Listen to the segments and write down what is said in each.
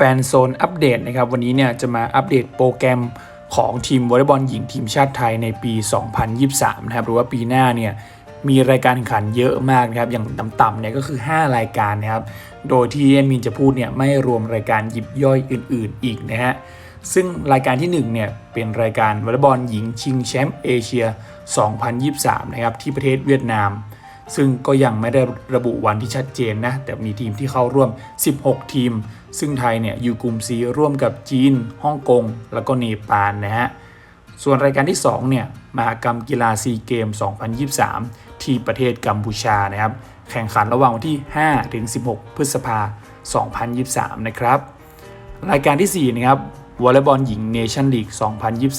แฟนโซนอัปเดตนะครับวันนี้เนี่ยจะมาอัปเดตโปรแกรมของทีมวอลเลย์บอลหญิงทีมชาติไทยในปี 2023 นะครับหรือว่าปีหน้าเนี่ยมีรายการแข่งขันเยอะมากนะครับอย่างต่ำๆเนี่ยก็คือ 5 รายการนะครับโดยที่แอดมินจะพูดเนี่ยไม่รวมรายการยิบย่อยอื่น ๆ อีกนะฮะซึ่งรายการที่1เนี่ยเป็นรายการวอลเลย์บอลหญิงชิงแชมป์เอเชีย 2023 นะครับที่ประเทศเวียดนาม ซึ่งก็ยังไม่ได้ระบุวันที่ชัดเจนนะ แต่มีทีมที่เข้าร่วม 16 ทีม ซึ่งไทยเนี่ยอยู่กลุ่ม C ร่วมกับจีน ฮ่องกง แล้วก็เนปาลนะฮะ ส่วนรายการที่ 2 เนี่ย มหกรรมกีฬาซีเกม 2023 ที่ประเทศกัมพูชานะครับ แข่งขันระหว่างวันที่ 5 ถึง 16 พฤษภา 2023 นะครับ รายการที่ 4 นะครับ วอลเลย์บอลหญิงเนชั่นลีก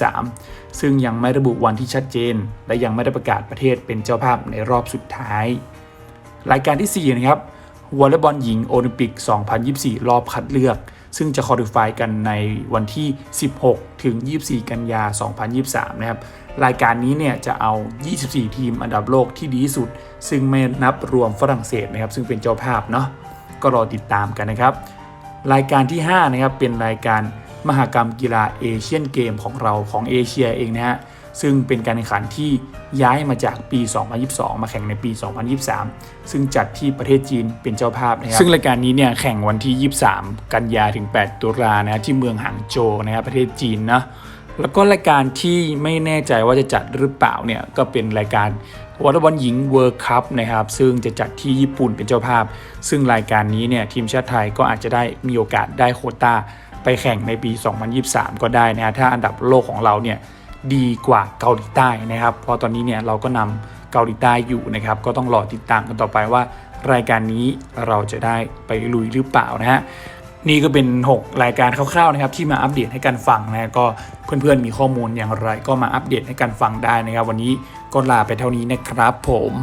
2023 ซึ่งยังไม่ระบุวันที่ชัดเจน และยังไม่ได้ประกาศประเทศเป็นเจ้าภาพในรอบสุดท้าย รายการที่ 4 นะครับวอลเลย์บอลหญิงโอลิมปิก 2024 รอบคัดเลือก ซึ่งจะคอลิฟายกันในวันที่ 16 ถึง 24 กันยา 2023 นะครับ รายการนี้เนี่ยจะเอา 24 ทีมอันดับโลกที่ดีที่สุด ซึ่งไม่นับรวมฝรั่งเศสนะครับ ซึ่งเป็นเจ้าภาพเนาะ ก็รอติดตามกันนะครับ รายการที่ 5 นะครับ เป็นรายการ มหกรรมกีฬาเอเชียนเกมของเราของเอเชียเองนะฮะซึ่งเป็นการแข่งขันที่ย้ายมาจากปี 2022 มาแข่งในปี 2023 ซึ่งจัดที่ประเทศจีนเป็นเจ้าภาพนะครับซึ่งรายการนี้เนี่ยแข่งวันที่ 23 กันยาถึง 8 ตุลานะฮะที่เมืองหางโจวนะครับประเทศจีนนะแล้วก็รายการที่ไม่แน่ใจว่าจะจัดหรือเปล่าเนี่ยก็เป็นรายการวอลเลย์บอลหญิงเวิร์คัพนะครับซึ่งจะจัดที่ญี่ปุ่นเป็นเจ้าภาพ ซึ่งรายการนี้เนี่ยทีมชาติไทยก็อาจจะได้มีโอกาสได้โคต้า ไปแข่งในปี 2023 ก็ได้นะฮะถ้าอันดับโลกของเราเนี่ยดีกว่าเกาหลีใต้นะครับ เพราะตอนนี้เนี่ยเราก็นำเกาหลีใต้อยู่นะครับ ก็ต้องรอติดตามกันต่อไปว่า รายการนี้เราจะได้ไปลุยหรือเปล่านะฮะนี่ก็เป็น 6 รายการคร่าวๆนะครับที่มาอัปเดตให้กันฟังนะก็เพื่อนๆมีข้อมูลอย่างไร ก็มาอัปเดตให้กันฟังได้นะครับ วันนี้ก็ลาไปเท่านี้นะครับผม